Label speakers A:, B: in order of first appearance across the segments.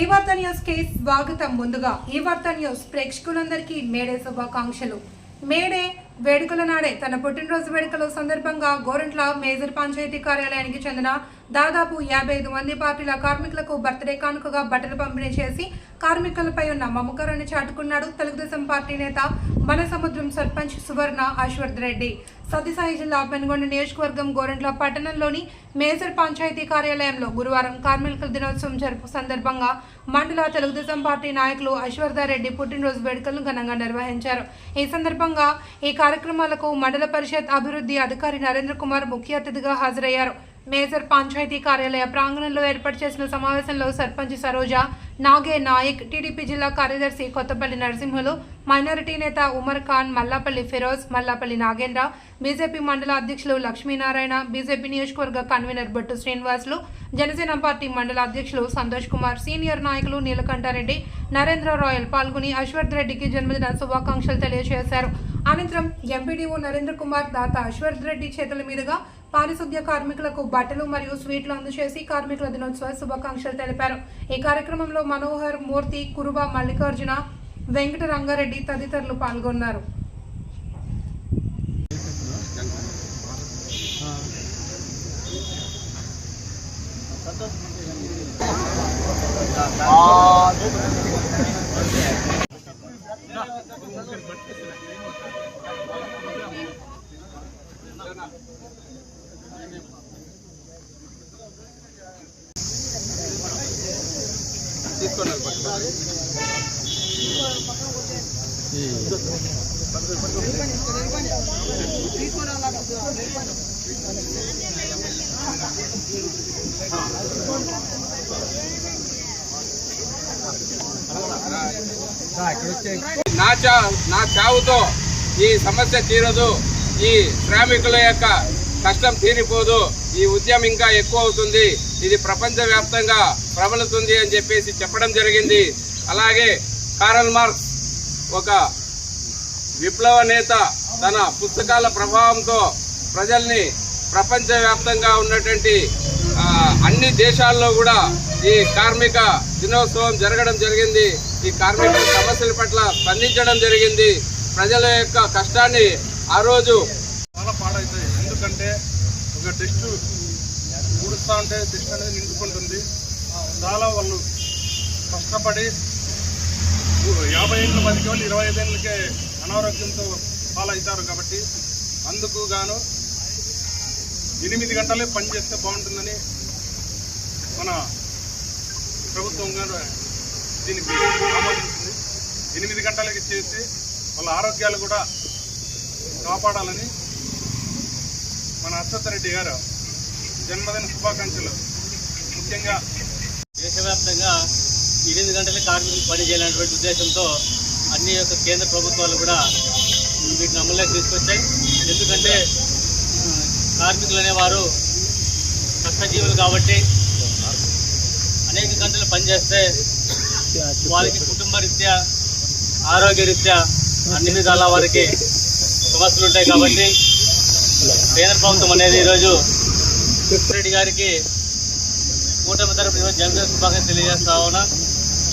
A: ఈ వార్త న్యూస్కి స్వాగతం ముందుగా. ఈ వార్త న్యూస్ ప్రేక్షకులందరికీ మేడే శుభాకాంక్షలు. మేడే వేడుకల నాడే తన పుట్టినరోజు వేడుకల సందర్భంగా గోరంట్ల మేజర్ పంచాయతీ కార్యాలయానికి చెందిన దాదాపు యాభై ఐదు మంది పార్టీల కార్మికులకు బర్త్డే కానుకగా బట్టలు పంపిణీ చేసి కార్మికులపై ఉన్న మమకారాన్ని చాటుకున్నాడు తెలుగుదేశం పార్టీ నేత మన సముద్రం సర్పంచ్ సువర్ణ అశ్వర్ధ్ రెడ్డి. సత్యసాయి జిల్లా పెనుగొండ నియోజకవర్గం గోరంట్ల పట్టణంలోని మేజర్ పంచాయతీ కార్యాలయంలో గురువారం కార్మికుల దినోత్సవం జరుపు సందర్భంగా మండల తెలుగుదేశం పార్టీ నాయకులు అశ్వర్ధారెడ్డి పుట్టినరోజు వేడుకలను ఘనంగా నిర్వహించారు. ఈ సందర్భంగా ఈ కార్యక్రమాలకు మండల పరిషత్ అభివృద్ధి అధికారి నరేంద్ర కుమార్ ముఖ్య అతిథిగా హాజరయ్యారు. మేజర్ పంచాయతీ కార్యాలయ ప్రాంగణంలో ఏర్పాటు చేసిన సమావేశంలో సర్పంచ్ సరోజ నాగే నాయక్ టీడీపీ జిల్లా కార్యదర్శి కొత్తపల్లి నరసింహులు మైనారిటీ నేత ఉమర్ ఖాన్ మల్లాపల్లి ఫిరోజ్ మల్లాపల్లి నాగేంద్ర బీజేపీ మండల అధ్యక్షులు లక్ష్మీనారాయణ బీజేపీ నియోజకవర్గ కన్వీనర్ బొట్టు శ్రీనివాసులు జనసేన పార్టీ మండల అధ్యక్షులు సంతోష్ కుమార్ సీనియర్ నాయకులు నీలకంఠారెడ్డి నరేంద్ర రాయల్ పాల్గొని అశ్వర్ధ్ రెడ్డికి జన్మదిన శుభాకాంక్షలు తెలియజేశారు. అనంతరం ఎంపీడీఓ నరేంద్ర కుమార్ దాత అశ్వర్ధ్ రెడ్డి చేతుల మీదుగా పారిశుద్ధ్య కార్మికులకు బట్టలు మరియు స్వీట్లు అందజేసి కార్మికుల దినోత్సవ శుభాకాంక్షలు తెలిపారు. ఈ కార్యక్రమంలో మనోహర్ మూర్తి కురుబ మల్లికార్జున వెంకట రంగారెడ్డి తదితరులు పాల్గొన్నారు.
B: నా చా నా చావుతో ఈ సమస్య తీరదు. ఈ శ్రామికుల యొక్క కష్టం తీరిపోదు. ఈ ఉద్యమం ఇంకా ఎక్కువ అవుతుంది. ఇది ప్రపంచవ్యాప్తంగా ప్రబలుతుంది అని చెప్పేసి చెప్పడం జరిగింది. అలాగే కారల్ మార్క్స్ ఒక విప్లవ నేత. తన పుస్తకాల ప్రభావంతో ప్రజల్ని ప్రపంచవ్యాప్తంగా ఉన్నటువంటి అన్ని దేశాల్లో కూడా ఈ కార్మిక దినోత్సవం జరగడం జరిగింది. ఈ కార్మిక సమస్యల పట్ల స్పందించడం జరిగింది. ప్రజల యొక్క కష్టాన్ని ఆ రోజు
C: డస్ట్ ఊడుస్తూ ఉంటే డస్ట్ అనేది నిండుకుంటుంది. చాలా వాళ్ళు కష్టపడి యాభై ఏళ్ళ మందికి వాళ్ళు ఇరవై ఐదు ఏళ్ళకే అనారోగ్యంతో పాలవుతారు కాబట్టి అందుకు గాను ఎనిమిది గంటలే పని చేస్తే బాగుంటుందని మన ప్రభుత్వం గారు దీనికి ఆమోదించింది. ఎనిమిది గంటలకి చేసి వాళ్ళ ఆరోగ్యాలు కూడా కాపాడాలని మన అశ్వత్రెడ్డి గారు జన్మదిన శుభాకాంక్షలు. ముఖ్యంగా
D: దేశవ్యాప్తంగా ఎనిమిది గంటలే కార్మికులు పని చేయాలనేటువంటి ఉద్దేశంతో అన్ని యొక్క కేంద్ర ప్రభుత్వాలు కూడా వీటిని అమల్లోకి తీసుకొచ్చాయి. ఎందుకంటే కార్మికులు అనేవారు కష్టజీవులు కాబట్టి అనేక గంటలు పనిచేస్తే వారికి కుటుంబ రీత్యా ఆరోగ్య రీత్యా అన్ని విధాల వారికి సమస్యలు ఉంటాయి కాబట్టి కేంద్ర ప్రభుత్వం అనేది ఈరోజు రెడ్డి గారికి కూటమి తరపు ఈరోజు జన్మదిన శుభాకాంక్షలు తెలియజేస్తా ఉన్నా.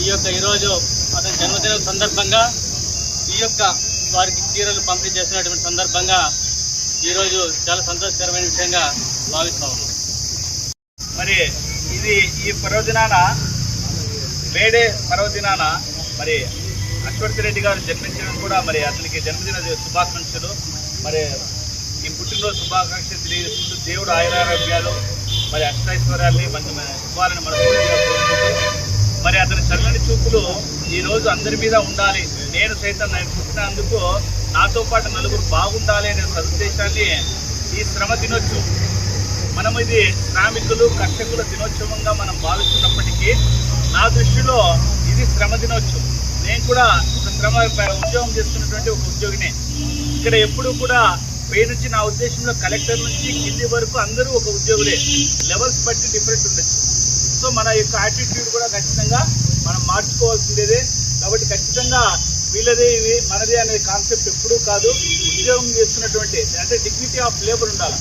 D: ఈ యొక్క ఈరోజు అతని జన్మదినం సందర్భంగా ఈ యొక్క వారికి చీరలు పంపిణీ చేసినటువంటి సందర్భంగా ఈరోజు చాలా సంతోషకరమైన విషయంగా భావిస్తా ఉన్నాం.
E: మరి ఇది ఈ పర్వదినాన మేడే పర్వదినాన మరి అశ్వర్థి రెడ్డి గారు జన్మించడం కూడా మరి అతనికి జన్మదిన శుభాకాంక్షలు. మరి ఈ పుట్టినరోజు శుభాకాంక్షలు తెలియజేసుకుంటూ దేవుడు ఆయురారోగ్యాలు మరి అష్టైశ్వర్యాన్ని మంచి ఇవ్వాలని మన మరి అతని చల్లని చూపులు ఈ రోజు అందరి మీద ఉండాలి. నేను సైతం నేను పుట్టినందుకు నాతో పాటు నలుగురు బాగుండాలి అనే సదుద్దేశాన్ని ఈ శ్రమ దినోత్సవం మనం ఇది శ్రామికులు కర్షకుల దినోత్సవంగా మనం భావిస్తున్నప్పటికీ నా దృష్టిలో ఇది శ్రమ దినోత్సవం. నేను కూడా ఒక శ్రమ ఉద్యోగం చేస్తున్నటువంటి ఒక ఉద్యోగినే. ఇక్కడ ఎప్పుడు కూడా పై నుంచి నా ఉద్దేశంలో కలెక్టర్ నుంచి కింది వరకు అందరూ ఒక ఉద్యోగులే. లెవెల్స్ బట్టి డిఫరెంట్ ఉండొచ్చు. సో మన యొక్క యాటిట్యూడ్ కూడా ఖచ్చితంగా మనం మార్చుకోవాల్సిందేదే. కాబట్టి ఖచ్చితంగా వీళ్ళదే ఇవి మనదే అనే కాన్సెప్ట్ ఎప్పుడూ కాదు. ఉద్యోగం చేస్తున్నటువంటి అంటే డిగ్నిటీ ఆఫ్ లేబర్ ఉండాలి.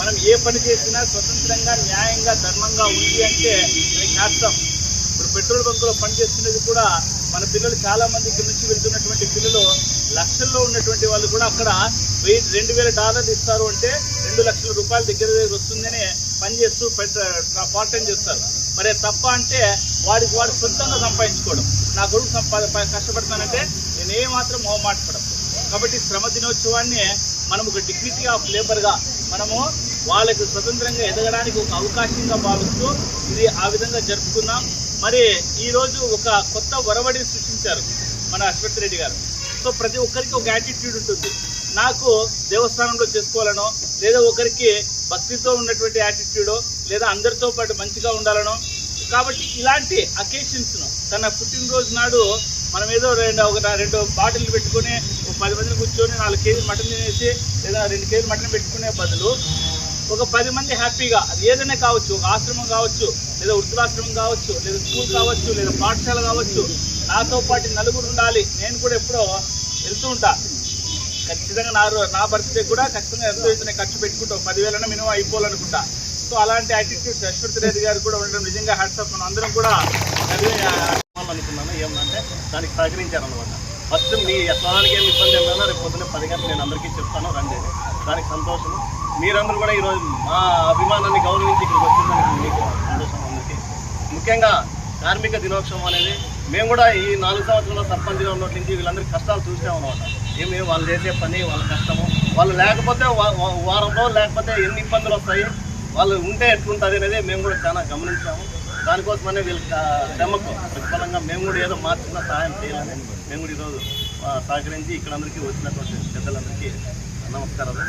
E: మనం ఏ పని చేసినా స్వతంత్రంగా న్యాయంగా ధర్మంగా ఉంది అంటే శాస్త్రం ఇప్పుడు పెట్రోల్ బంకులో పనిచేస్తున్నది కూడా మన పిల్లలు చాలా మంది ఇక్కడ నుంచి వెళ్తున్నటువంటి పిల్లలు లక్షల్లో ఉన్నటువంటి వాళ్ళు కూడా అక్కడ వెయ్యి రెండు వేల డాలర్లు ఇస్తారు అంటే రెండు లక్షల రూపాయల దగ్గర దగ్గర వస్తుందని పనిచేస్తూ పార్ట్ టైం చేస్తారు. మరి తప్ప అంటే వాడికి వాడు సొంతంగా సంపాదించుకోవడం. నా కొడుకు సంపా కష్టపడతానంటే నేను ఏమాత్రం మొహమాటపడం కాబట్టి శ్రమ దినోత్సవాన్ని మనం ఒక డిగ్నిటీ ఆఫ్ లేబర్గా మనము వాళ్ళకి స్వతంత్రంగా ఎదగడానికి ఒక అవకాశంగా భావిస్తూ ఇది ఆ విధంగా జరుపుకున్నాం మరి ఈరోజు ఒక కొత్త వరవడిని సృష్టించారు మన అశ్వత్ రెడ్డి గారు. సో ప్రతి ఒక్కరికి ఒక యాటిట్యూడ్ ఉంటుంది. నాకు దేవస్థానంలో చేసుకోవాలనో లేదా ఒకరికి భక్తితో ఉన్నటువంటి యాటిట్యూడో లేదా అందరితో పాటు మంచిగా ఉండాలనో కాబట్టి ఇలాంటి అకేషన్స్ను తన పుట్టినరోజు నాడు మనం ఏదో రెండు ఒక రెండు బాటిల్ పెట్టుకొని ఒక పది మందిని కూర్చొని నాలుగు కేజీలు మటన్ తినేసి లేదా రెండు కేజీలు మటన్ పెట్టుకునే బదులు ఒక పది మంది హ్యాపీగా అది ఏదైనా కావచ్చు ఒక ఆశ్రమం కావచ్చు లేదా వృద్ధులాశ్రమం కావచ్చు లేదా స్కూల్ కావచ్చు లేదా పాఠశాల కావచ్చు నాతో పాటు నలుగురు ఉండాలి. నేను కూడా ఎప్పుడో వెళ్తూ ఉంటా. ఖచ్చితంగా నా నా బర్త్డే కూడా ఖచ్చితంగా ఎంతో ఇంత ఖర్చు పెట్టుకుంటాం. పదివేలైనా మినిమం అయిపోవాలనుకుంటా. సో అలాంటి యాటిట్యూడ్ అశ్వత్ రెడ్డి గారు కూడా ఉండడం నిజంగా హ్యాట్సాప్ మనం అందరం కూడా
F: అనుకున్నాను ఏమంటే దానికి సహకరించారు అనమాట ఫస్ట్ మీ స్నానానికి ఏమి ఇబ్బంది ఏమైనా రేపు పొద్దున్న పది గంటలు నేను అందరికీ చెప్తాను రండి. దానికి సంతోషం మీరందరూ కూడా ఈరోజు మా అభిమానాన్ని గౌరవించి ఇక్కడికి వచ్చిందని మీకు ముఖ్యంగా కార్మిక దినోత్సవం అనేది మేము కూడా ఈ నాలుగు సంవత్సరాల సర్పంచ్గా ఉన్నట్టు నుంచి వీళ్ళందరి కష్టాలు చూసాం అనమాట ఏమి వాళ్ళు చేసే పని వాళ్ళ కష్టము. వాళ్ళు లేకపోతే వా- రోజులు వారంలో లేకపోతే ఎన్ని ఇబ్బందులు వస్తాయి వాళ్ళు ఉంటే ఎట్లుంటుంది అనేది మేము కూడా చాలా గమనించాము. దానికోసమనే వీళ్ళ శ్రమకు ప్రతిఫలంగా మేము కూడా ఏదో మా చిన్న సహాయం చేయాలని మేము కూడా ఈరోజు సహకరించి ఇక్కడ అందరికీ వచ్చినటువంటి పెద్దలందరికీ నమస్కారాలు.